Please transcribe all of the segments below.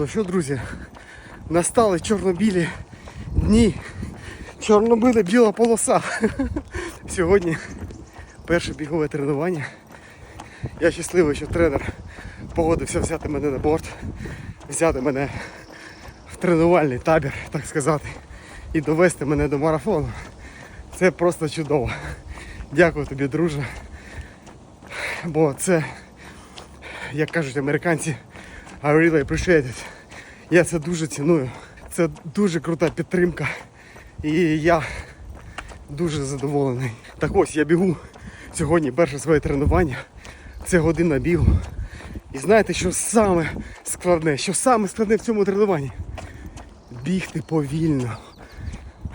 Ну що, друзі, настали чорно-білі дні. Чорно-біла біла полоса. Сьогодні перше бігове тренування. Я щасливий, що тренер погодився взяти мене на борт, взяти мене в тренувальний табір, так сказати, і довести мене до марафону. Це просто чудово. Дякую тобі, друже. Бо це, як кажуть американці, I really appreciate it. Я це дуже ціную. Це дуже крута підтримка. І я дуже задоволений. Так ось я бігу сьогодні перше своє тренування. Це година бігу. І знаєте, що саме складне? Що саме складне в цьому тренуванні? Бігти повільно.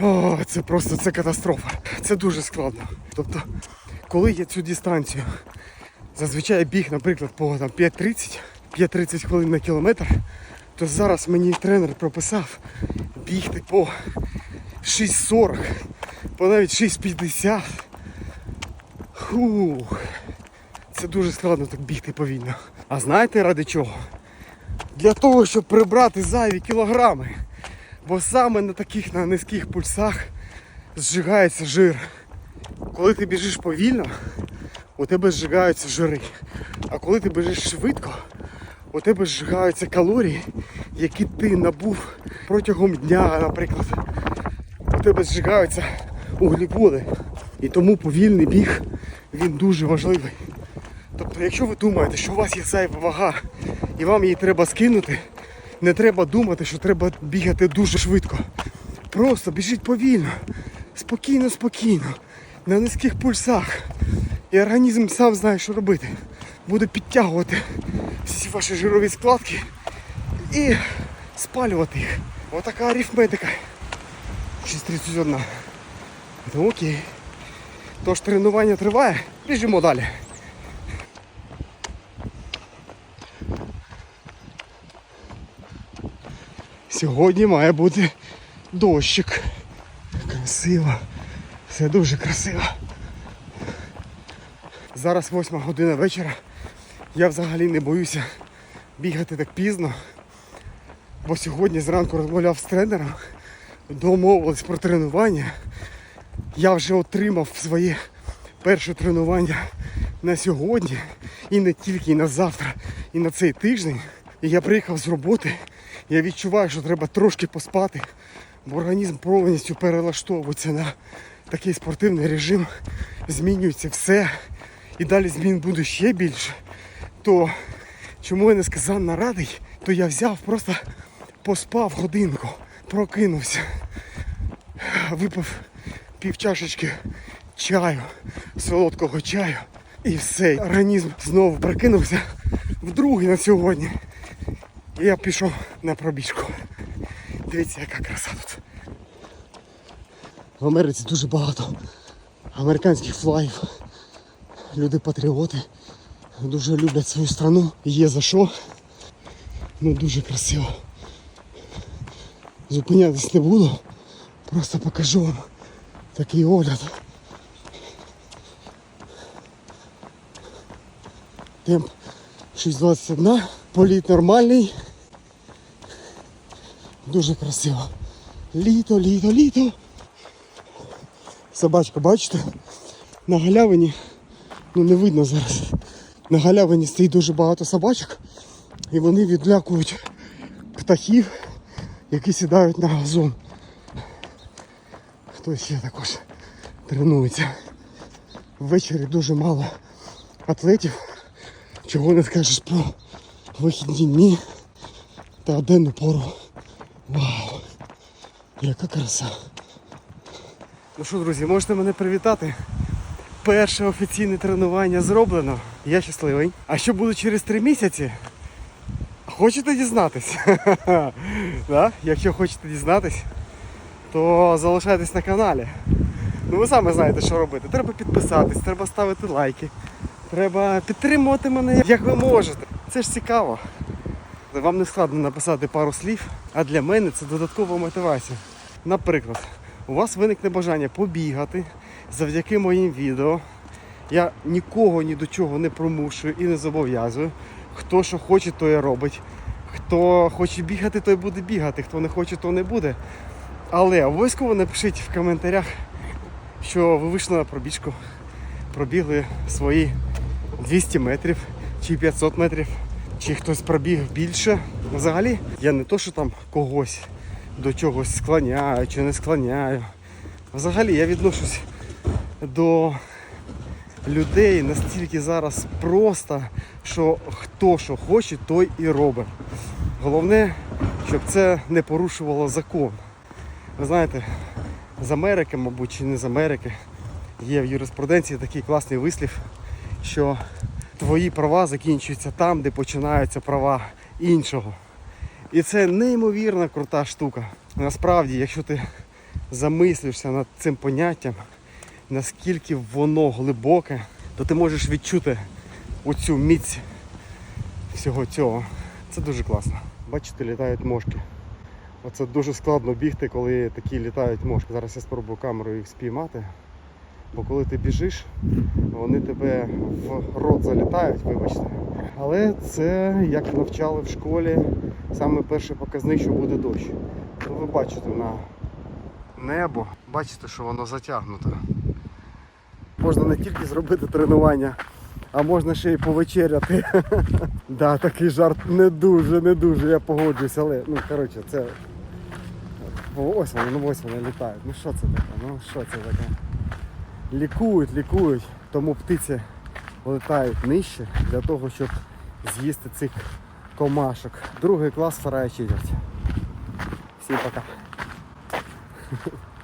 О, Це просто це катастрофа. Це дуже складно. Тобто, коли я цю дистанцію зазвичай біг, наприклад, по 5.30. 5-30 хвилин на кілометр, то зараз мені тренер прописав бігти по 6.40, по навіть 6.50. Хух. Це дуже складно так бігти повільно. А знаєте ради чого? Для того, щоб прибрати зайві кілограми. Бо саме на таких на низьких пульсах зжигається жир. Коли ти біжиш повільно, у тебе зжигаються жири. А коли ти біжиш швидко, у тебе зжигаються калорії, які ти набув протягом дня, наприклад. У тебе зжигаються углеводи. І тому повільний біг він дуже важливий. Тобто, якщо ви думаєте, що у вас є зайва вага і вам її треба скинути, не треба думати, що треба бігати дуже швидко. Просто біжіть повільно, спокійно, спокійно, на низьких пульсах. І організм сам знає, що робити. Буде підтягувати всі ваші жирові складки і спалювати їх. Отака арифметика. 6.31. Ну окей. Тож тренування триває, біжимо далі. Сьогодні має бути дощик. Красиво. Все дуже красиво. Зараз восьма година вечора. Я взагалі не боюся бігати так пізно. Бо сьогодні зранку розмовляв з тренером, домовились про тренування. Я вже отримав своє перше тренування на сьогодні і не тільки і на завтра, і на цей тиждень. І я приїхав з роботи. Я відчуваю, що треба трошки поспати, бо організм повністю перелаштовується на такий спортивний режим. Змінюється все. І далі змін буде ще більше. То чому я не сказав нарадий, то я взяв, просто поспав годинку, прокинувся, випив пів чашечки чаю, солодкого чаю. І все, організм знову прокинувся вдруге на сьогодні. І я пішов на пробіжку. Дивіться, яка краса тут. В Америці дуже багато американських флаїв. Люди патріоти. Дуже люблять свою страну. Є за що. Ну дуже красиво. Зупинятись не буду. Просто покажу вам такий огляд. Темп 6.21. Політ нормальний. Дуже красиво. Літо, літо, літо. Собачка, бачите? На галявині, ну не видно зараз. На галявині стоїть дуже багато собачок і вони відлякують птахів, які сідають на газон. Хтось ще також тренується. Ввечері дуже мало атлетів. Чого не скажеш про вихідні дні та денну пору. Вау! Яка краса! Ну що, друзі, можете мене привітати. Перше офіційне тренування зроблено. Я щасливий. А що буде через три місяці? Хочете дізнатись? да? Якщо хочете дізнатись, то залишайтесь на каналі. Ну ви самі знаєте, що робити. Треба підписатись, треба ставити лайки. Треба підтримувати мене як ви можете. Це ж цікаво. Вам не складно написати пару слів, а для мене це додаткова мотивація. Наприклад, у вас виникне бажання побігати завдяки моїм відео. Я нікого ні до чого не примушую і не зобов'язую. Хто що хоче, то і робить. Хто хоче бігати, той буде бігати, хто не хоче, то не буде. Але обов'язково напишіть в коментарях, що ви вийшли на пробіжку, пробігли свої 200 метрів чи 500 метрів, чи хтось пробіг більше. Взагалі, я не то, що там когось до чогось склоняю чи не склоняю. Взагалі я відношусь до людей настільки зараз просто, що хто що хоче, той і робить. Головне, щоб це не порушувало закон. Ви знаєте, з Америки, мабуть, чи не з Америки, є в юриспруденції такий класний вислів, що твої права закінчуються там, де починаються права іншого. І це неймовірно крута штука. Насправді, якщо ти замислишся над цим поняттям, наскільки воно глибоке, то ти можеш відчути оцю міць всього цього. Це дуже класно. Бачите, літають мошки. Оце дуже складно бігти, коли такі літають мошки. Зараз я спробую камерою їх спіймати. Бо коли ти біжиш, вони тебе в рот залітають, вибачте. Але це, як навчали в школі, саме перший показник, що буде дощ. Ну, ви бачите на небо, бачите, що воно затягнуте. Можна не тільки зробити тренування, а можна ще й повечеряти. Да, такий жарт не дуже, не дуже, я погоджуюсь, але ну коротше, це. Ось вони, ну ось вони літають. Ну що це таке? Ну що це таке? Лікують, лікують, тому птиці летають нижче для того, щоб з'їсти цих комашок. Другий клас вторая четверть. Всім пока.